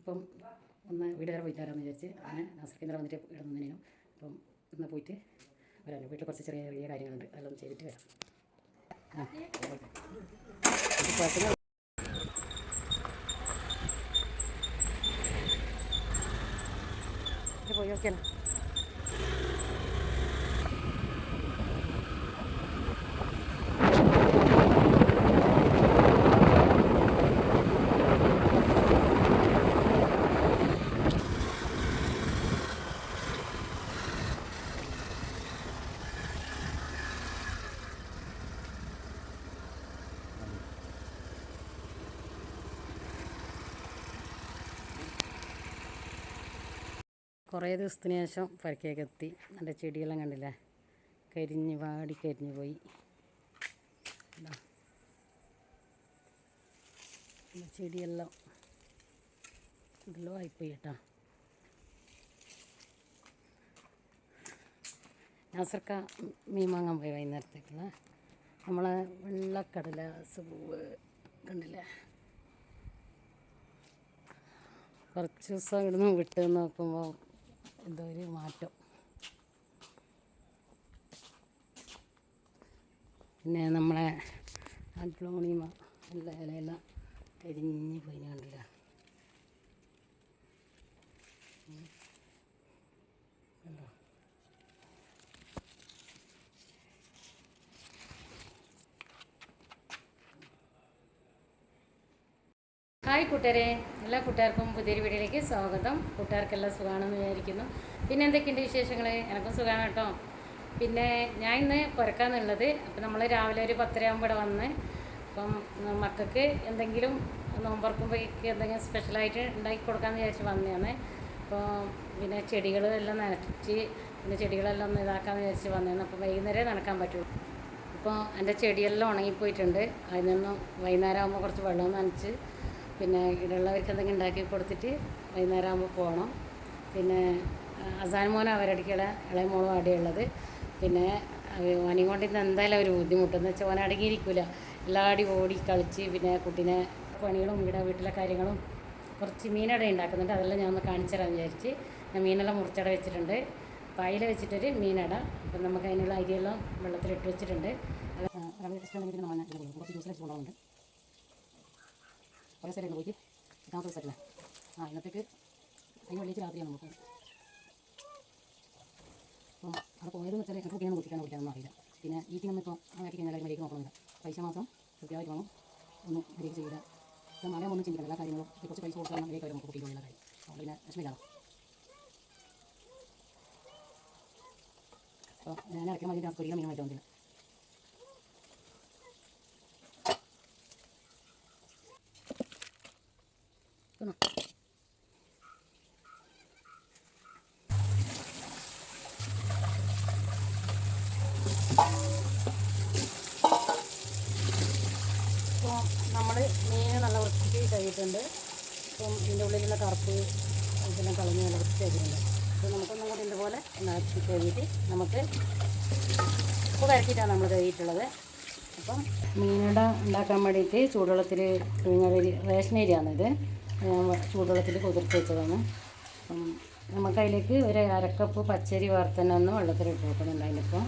അപ്പം ഒന്ന് വീട് വരെ പോയിട്ട് വരാമെന്ന് വിചാരിച്ച് അങ്ങനെ നാസർക്കേന്ദ്ര വന്നിട്ട് ഇടുന്നതിനും അപ്പം ഒന്ന് പോയിട്ട് വരാമല്ലോ വീട്ടിൽ കുറച്ച് ചെറിയ ചെറിയ കാര്യങ്ങളുണ്ട്. അതെല്ലാം ചെയ്തിട്ട് വരാം. ആ പോയി നോക്കിയാലോ? കുറേ ദിവസത്തിന് ശേഷം പരക്കേക്ക് എത്തി. എന്റെ ചെടിയെല്ലാം കണ്ടില്ലേ? കരിഞ്ഞ് വാടി കരിഞ്ഞ് പോയി. ചെടിയെല്ലാം ഇതെല്ലാം ആയിപ്പോയി കേട്ടോ. നാസർക്ക മീൻ വാങ്ങാൻ പോയി വൈകുന്നേരത്തേക്കുള്ള. നമ്മളെ വെള്ളക്കടല പൂവ് കണ്ടില്ലേ? കുറച്ച് ദിവസം ഇവിടുന്ന് വിട്ട് നോക്കുമ്പോൾ എന്തോ ഒരു മാറ്റം. പിന്നെ നമ്മളെ അഗ്ലോണിമ എല്ലാ ഇലയെല്ലാം കരിഞ്ഞ് പോയി കണ്ടില്ല ഉം. കണ്ടോ ഹായ് കൂട്ടരെ എല്ലാ കൂട്ടുകാർക്കും പുതിയൊരു വീഡിയോയിലേക്ക് സ്വാഗതം. കൂട്ടുകാർക്കെല്ലാം സുഖമാണെന്ന് വിചാരിക്കുന്നു. പിന്നെ എന്തൊക്കെയുണ്ട് വിശേഷങ്ങൾ എനക്കും സുഖമാണ് കേട്ടോ. പിന്നെ ഞാൻ ഇന്ന് പുരക്കാന്നുള്ളത് അപ്പം നമ്മൾ രാവിലെ ഒരു പത്തരയാകുമ്പോൾ ഇവിടെ വന്ന് അപ്പം മക്കൾക്ക് എന്തെങ്കിലും നോമ്പറക്കുമ്പോഴേക്ക് എന്തെങ്കിലും സ്പെഷ്യലായിട്ട് ഉണ്ടാക്കി കൊടുക്കാമെന്ന് വിചാരിച്ച് വന്നതാണ്. അപ്പോൾ പിന്നെ ചെടികളെല്ലാം നനച്ച് പിന്നെ ചെടികളെല്ലാം ഒന്ന് ഇതാക്കാമെന്ന് വിചാരിച്ച് വന്നതാണ്. അപ്പോൾ വൈകുന്നേരം നടക്കാൻ പറ്റുള്ളൂ. അപ്പോൾ എന്റെ ചെടിയെല്ലാം ഉണങ്ങിപ്പോയിട്ടുണ്ട്. അതിൽ നിന്നും വൈകുന്നേരം ആകുമ്പോൾ കുറച്ച് വെള്ളം നനച്ച് പിന്നെ ഇവിടെയുള്ളവർക്ക് എന്തെങ്കിലും ഉണ്ടാക്കി കൊടുത്തിട്ട് വൈകുന്നേരം ആകുമ്പോൾ പോകണം പിന്നെ അസാൻ മോനും അവരടിക്കട ഇളയ മോളും അവിടെയുള്ളത്. പിന്നെ കൊണ്ട് എന്തായാലും ഒരു ബുദ്ധിമുട്ടെന്ന് വെച്ചാൽ ഓൻ അടങ്ങിയിരിക്കില്ല എല്ലാടി ഓടി കളിച്ച് പിന്നെ കുട്ടീനെ പണികളും ഇവിടെ വീട്ടിലെ കാര്യങ്ങളും കുറച്ച് മീനട ഉണ്ടാക്കുന്നുണ്ട്. അതെല്ലാം ഞാൻ ഒന്ന് കാണിച്ചു തരാമെന്ന് വിചാരിച്ച് ഞാൻ മീനെല്ലാം മുറിച്ചട വെച്ചിട്ടുണ്ട്. പായൽ വെച്ചിട്ടൊരു മീനട. അപ്പം നമുക്ക് അതിനുള്ള അരിയെല്ലാം വെള്ളത്തിലിട്ട് വെച്ചിട്ടുണ്ട്. ഇഷ്ടമുണ്ടെങ്കിൽ നമ്മൾ കുറച്ച് ജ്യൂസ് വെച്ച് കൊണ്ടുപോകുന്നുണ്ട്. കുറേ സ്ഥലം പോയിട്ട് നാൽപ്പത് ദിവസമല്ലേ ആ ഇന്നത്തേക്ക് അതിന് വെള്ളിച്ച് രാത്രിയാണ് നമുക്ക്. അപ്പം അവിടെ പോയതെന്ന് വെച്ചാൽ എത്ര കുട്ടിയാണ് കുട്ടിക്കാണ് കുട്ടിയാണെന്ന് അറിയില്ല. പിന്നെ ഈറ്റിനൊന്നും ഇപ്പോൾ ആക്കി കഴിഞ്ഞാൽ മര്യാദയ്ക്ക് നോക്കണമെന്നില്ല പൈസ മാസം കൃത്യമായിട്ട് വേണം ഒന്നും മര്യാദയ്ക്ക് ചെയ്യില്ല ഇപ്പം മഴ ഒന്നും ചിന്തിക്കണം എല്ലാ കാര്യങ്ങളും കുറച്ച് പൈസ കൊടുക്കാൻ മര്യാദയ്ക്ക് വരും നമുക്ക് കുട്ടികളുള്ള കാര്യം. അതുകൊണ്ട് പിന്നെ വിഷമിക്കാതെ അപ്പോൾ ഞാൻ ഇറക്കാൻ വേണ്ടിയിട്ട് ഒരു മീൻ മാറ്റാൻ വന്നില്ല Genau. അപ്പോൾ നമ്മൾ മീൻ നല്ല വൃത്തിക്ക് കഴിയിട്ടുണ്ട് അപ്പം ഇതിന്റെ ഉള്ളിലുള്ള കറുപ്പ് ഇതെല്ലാം കളഞ്ഞ് നല്ല വൃത്തിയാക്കിയിട്ടുണ്ട് അപ്പോൾ നമുക്കൊന്നും കൂടി ഇതുപോലെ നാട്ടി കഴുകിയിട്ട് നമുക്ക് ഉപ്പ് കരക്കിയിട്ടാണ് നമ്മൾ കഴുകിയിട്ടുള്ളത്. അപ്പം മീനട ഉണ്ടാക്കാൻ വേണ്ടിയിട്ട് ചൂടുവെള്ളത്തിൽ പുഴുങ്ങലരി റേഷൻ അരിയാണിത്. ചൂടുവെള്ളത്തിൽ കുതിർത്ത് വെച്ചതാണ്. അപ്പം നമുക്കതിലേക്ക് ഒരു അരക്കപ്പ് പച്ചരി വറുത്തന്നെ വെള്ളത്തിലിട്ട് വെക്കുന്നുണ്ട് അതിനിപ്പോൾ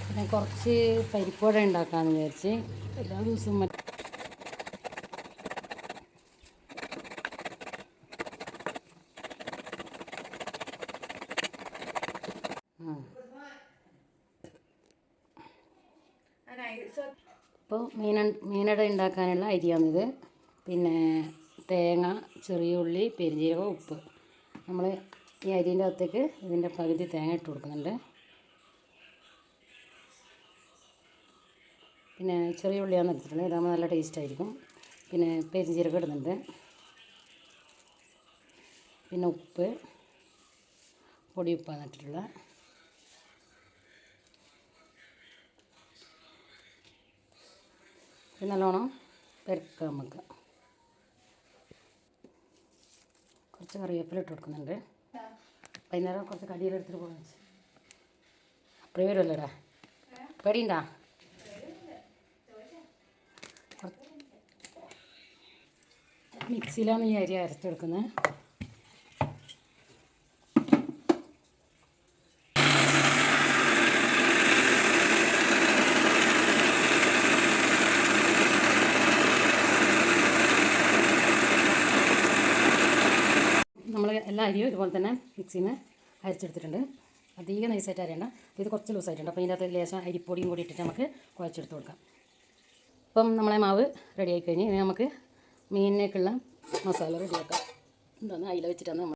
പിന്നെ കുറച്ച് പരിപ്പോട ഉണ്ടാക്കാമെന്ന് വിചാരിച്ച്. എല്ലാ ദിവസവും മറ്റേ ഇപ്പോൾ മീന മീനട ഉണ്ടാക്കാനുള്ള അരിയാണിത് പിന്നെ തേങ്ങ ചെറിയ ഉള്ളി പെരിഞ്ജീരകം ഉപ്പ്. നമ്മൾ ഈ അരിന്റെ അകത്തേക്ക് ഇതിന്റെ പകുതി തേങ്ങ ഇട്ട് കൊടുക്കുന്നുണ്ട്. പിന്നെ ചെറിയ ഉള്ളിയാണ് എടുത്തിട്ടുള്ളത്. ഇതാകുമ്പോൾ നല്ല ടേസ്റ്റ് ആയിരിക്കും. പിന്നെ പെരിഞ്ജീരകം ഇടുന്നുണ്ട്. പിന്നെ ഉപ്പ് പൊടി ഉപ്പാണ് ഇട്ടിട്ടുള്ളത്. നല്ലോണം പെരക്കാം നമുക്ക്. കുറച്ച് കറിവേപ്പില ഇട്ട് കൊടുക്കുന്നുണ്ട്. വൈകുന്നേരം കുറച്ച് കടിയിലെടുത്തിട്ട് പോകാൻ വെച്ച്. അപ്പഴേ വരുമല്ലോടാ പേടിയുണ്ടാ? മിക്സിയിലാണ് ഈ അരി അരച്ചെടുക്കുന്നത് നമ്മൾ എല്ലാ അരിയും ഇതുപോലെ തന്നെ മിക്സിയിൽ നിന്ന് അരച്ചെടുത്തിട്ടുണ്ട്. അധികം നൈസായിട്ട് അരയണ്ട. ഇത് കുറച്ച് ലൂസായിട്ടുണ്ട്. അപ്പോൾ ഇതിന്റെ അകത്ത് ലേശം അരിപ്പൊടിയും കൂടി ഇട്ടിട്ട് നമുക്ക് കുഴച്ചെടുത്ത് കൊടുക്കാം. ഇപ്പം നമ്മളെ മാവ് റെഡി ആയിക്കഴിഞ്ഞ് ഇനി നമുക്ക് മീനിലേക്കുള്ള മസാല റെഡിയാക്കാം എന്താണ് അയില വെച്ചിട്ടാണ് നമ്മൾ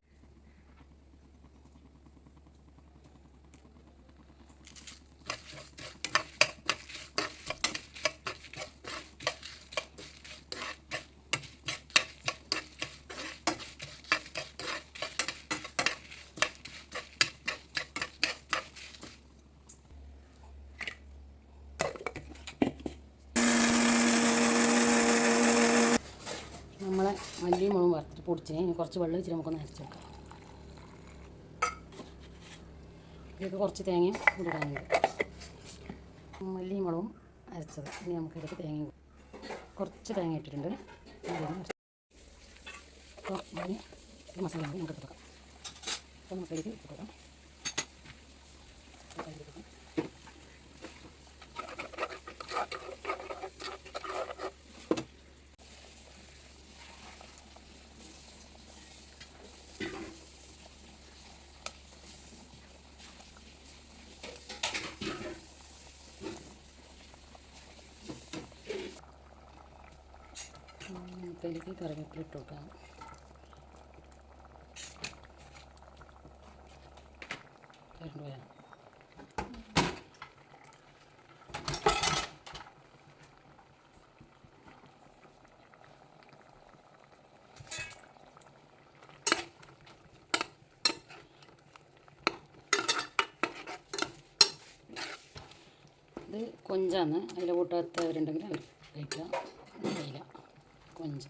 നമ്മളെ മല്ലിയും മുളകും പൊടിച്ചിന് ഇനി കുറച്ച് വെള്ളം വെച്ചിട്ട് നമുക്കൊന്ന് അരച്ച് വെക്കാം. ഇതിലേക്ക് കുറച്ച് തേങ്ങയും ഇടാനുണ്ട് മല്ലിയും മുളകും അരച്ചത്. ഇനി നമുക്ക് ഇതിലേക്ക് തേങ്ങ കുറച്ച് തേങ്ങ ഇട്ടിട്ടുണ്ട്. മസാല നമുക്ക് ഇട്ട് കൊടുക്കാം. അപ്പോൾ ഇതിലേക്ക് ഇടാം. നമുക്ക് അതിലേക്ക് കറിവേപ്പില ഇട്ട് കൊടുക്കാം കരണ്ട് പോയാ ഇത് കൊഞ്ചാണ്. അതിൽ കൂട്ടാത്തവരുണ്ടെങ്കിൽ അവർ കഴിക്കാം കഴിയില്ല കൊഞ്ച്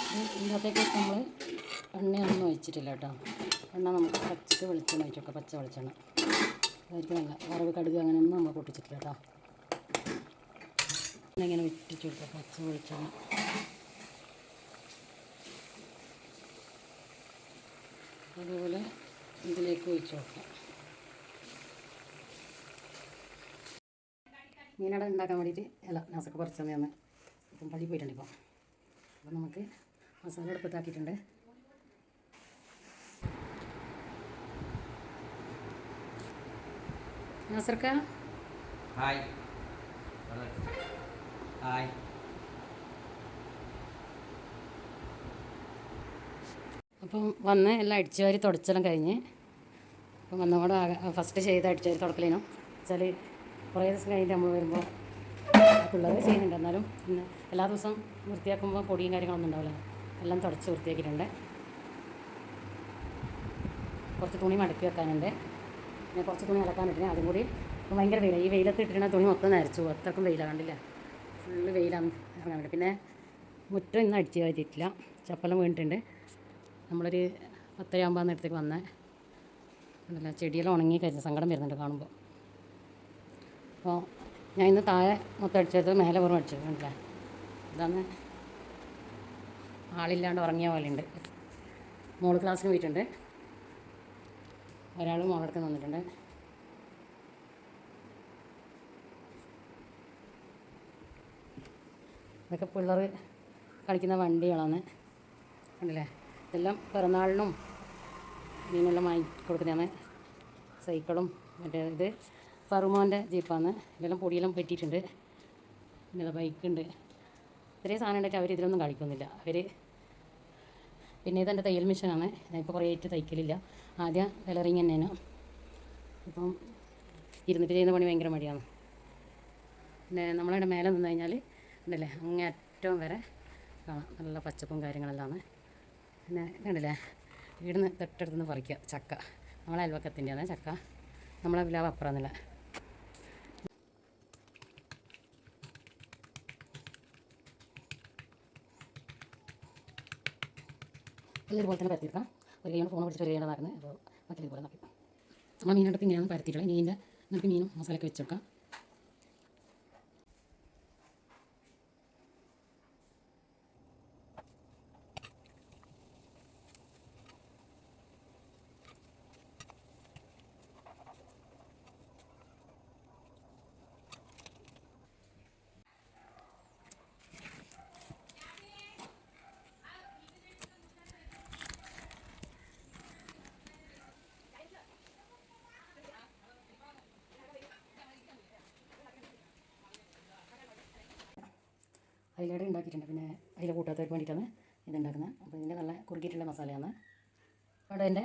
ഇത് ഇതിനകത്തേക്ക് നമ്മൾ എണ്ണയൊന്നും ഒഴിച്ചിട്ടില്ല കേട്ടോ. എണ്ണ നമുക്ക് പച്ചക്ക് വെളിച്ചെണ്ണ ഒഴിച്ചൊക്കെ പച്ച വെളിച്ചെണ്ണ. അതായിരിക്കും നല്ല വറവ് കടുക് അങ്ങനെയൊന്നും നമ്മൾ പൊട്ടിച്ചിട്ടില്ല കേട്ടോ. ഇങ്ങനെ വിറ്റിച്ച് കൊടുക്കാം പച്ച വെളിച്ചെണ്ണ. അതുപോലെ ഇതിലേക്ക് ഒഴിച്ചു കൊടുക്കാം. മീനട ഉണ്ടാക്കാൻ വേണ്ടിയിട്ട് അല്ല നാസൊക്കെ കുറച്ച് തന്നെയാണ് ഇപ്പം പള്ളി പോയിട്ടുണ്ട് ഇപ്പോൾ അപ്പോൾ നമുക്ക് മസാല അടുപ്പത്താക്കിയിട്ടുണ്ട് നാസർക്ക? ഹായ്. ഹായ്. അപ്പം വന്ന് എല്ലാം അടിച്ചു വാരി തുടച്ചെല്ലാം കഴിഞ്ഞ് അപ്പം വന്നവിടെ ഫസ്റ്റ് ചെയ്ത് അടിച്ചു വാരി തുടക്കലേനും. വെച്ചാൽ കുറേ ദിവസം കഴിഞ്ഞിട്ട് നമ്മൾ വരുമ്പോൾ പിള്ളേർ ചെയ്യുന്നുണ്ട്. എന്നാലും എല്ലാ ദിവസവും വൃത്തിയാക്കുമ്പോൾ പൊടിയും കാര്യങ്ങളൊന്നും ഉണ്ടാവില്ല. എല്ലാം തുടച്ച് വൃത്തിയാക്കിയിട്ടുണ്ട്. കുറച്ച് തുണി മടക്കി വെക്കാനുണ്ട്. പിന്നെ കുറച്ച് തുണി അലക്കാനിട്ടിന് അതും കൂടി ഇപ്പം ഭയങ്കര വെയിലാണ് ഈ വെയിലത്ത് ഇട്ടിരുന്ന തുണി മൊത്തം നരച്ചു അത്രക്കും വെയിലാണ് കണ്ടില്ല? ഫുള്ള് വെയിലാണ് ഇറങ്ങാൻ പിന്നെ മുറ്റം ഇന്ന് അടിച്ച് കയറ്റിയിട്ടില്ല ചപ്പലം വീണിട്ടുണ്ട്. നമ്മളൊരു പത്തരയാകുമ്പോൾ നേരത്തേക്ക് വന്നേ. കണ്ടില്ല ചെടിയെല്ലാം ഉണങ്ങി കഴിഞ്ഞ സങ്കടം വരുന്നുണ്ട് കാണുമ്പോൾ അപ്പോൾ ഞാൻ ഇന്ന് താഴെ മൊത്തം അടിച്ചത് മേലെ പുറം കണ്ടില്ലേ? ഇതാണ് ആളില്ലാണ്ട് ഉറങ്ങിയ പോലെ ഉണ്ട് മോൾ ക്ലാസ്സിന് പോയിട്ടുണ്ട്. ഒരാൾ മോളെടുക്കാൻ വന്നിട്ടുണ്ട് ഇതൊക്കെ പിള്ളേർ കളിക്കുന്ന വണ്ടികളാണ്. ഉണ്ടല്ലേ ഇതെല്ലാം പിറന്നാളിനും ഇതിനെല്ലാം വാങ്ങി കൊടുക്കുന്നതാണ്. സൈക്കിളും മറ്റേ ഇത് ഫറുമോന്റെ ജീപ്പാണ്. ഇതെല്ലാം പൊടിയെല്ലാം പറ്റിയിട്ടുണ്ട് പിന്നെ ബൈക്ക് ഉണ്ട് ഇത്രയും സാധനം ഉണ്ടായിട്ട് അവർ ഇതിലൊന്നും കളിക്കുന്നില്ല അവർ പിന്നെ ഇതെന്റെ തയ്യൽ മെഷീനാണ്. ഞാനിപ്പോൾ കുറേ ആയിട്ട് തയ്ക്കലില്ല. ആദ്യം കളറിങ് തന്നെയാണ്. ഇപ്പം ഇരുന്നിട്ട് ചെയ്യുന്ന പണി ഭയങ്കര മടിയാണ്. പിന്നെ നമ്മളിവിടെ മേലെ നിന്ന് കഴിഞ്ഞാൽ ഉണ്ടല്ലേ അങ്ങേ അറ്റം വരെ കാണാം. നല്ല പച്ചപ്പും കാര്യങ്ങളെല്ലാം പിന്നെ കണ്ടില്ലേ ഇവിടുന്ന് തൊട്ടടുത്തുനിന്ന് പറിക്കുക ചക്ക. നമ്മളെ അയൽവക്കത്തിന്റെയാണ് ചക്ക. നമ്മളെ വിലാവ് അപ്പുറമെന്നില്ല എല്ലാം ഇതുപോലെ തന്നെ പരത്തിയെടുക്കാം ഒരു കൈ ഫോൺ പിടിച്ചിട്ട് ഒരു കൈ നടക്കുന്നത് അപ്പോൾ മറ്റേ ഇതുപോലെ നോക്കി നമ്മൾ മീനെടുത്ത് ഇങ്ങനെയാണ് പരത്തിയിട്ടുള്ളത്. മീനിന്റെ നമുക്ക് മീനും മസാലയൊക്കെ വെച്ചെടുക്കാം അതിലൂടെ ഉണ്ടാക്കിയിട്ടുണ്ട്. പിന്നെ അയില കൂട്ടാത്തവർക്ക് വേണ്ടിയിട്ടാണ് ഇത് ഉണ്ടാക്കുന്നത് അപ്പോൾ ഇതിന്റെ നല്ല കുറുക്കിയിട്ടുള്ള മസാലയാണ്. അവിടെ എന്റെ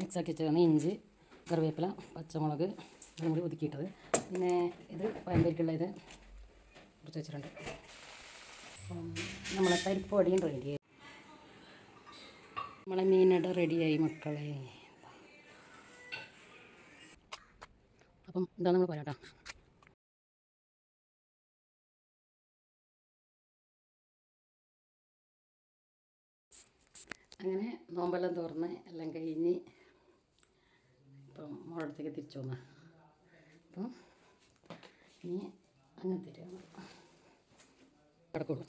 മിക്സാക്കി വെച്ചതാണ് ഇഞ്ചി കറിവേപ്പില പച്ചമുളക് അതും കൂടി ഒതുക്കിയിട്ടത്. പിന്നെ ഇത് പയമ്പരിക്കുള്ള ഇത് കുറച്ച് വെച്ചിട്ടുണ്ട് നമ്മളെ പരിപ്പ് പൊടിയും റെഡിയായി നമ്മളെ മീനട റെഡിയായി മക്കളെ. അപ്പം ഇതാണ് നമ്മൾ പറയാം അങ്ങനെ നോമ്പെല്ലാം തുറന്ന് എല്ലാം കഴിഞ്ഞ് ഇപ്പം മോളടുത്തേക്ക് തിരിച്ചു വന്ന. അപ്പം ഇനി അങ്ങനെ തരാം കിടക്കും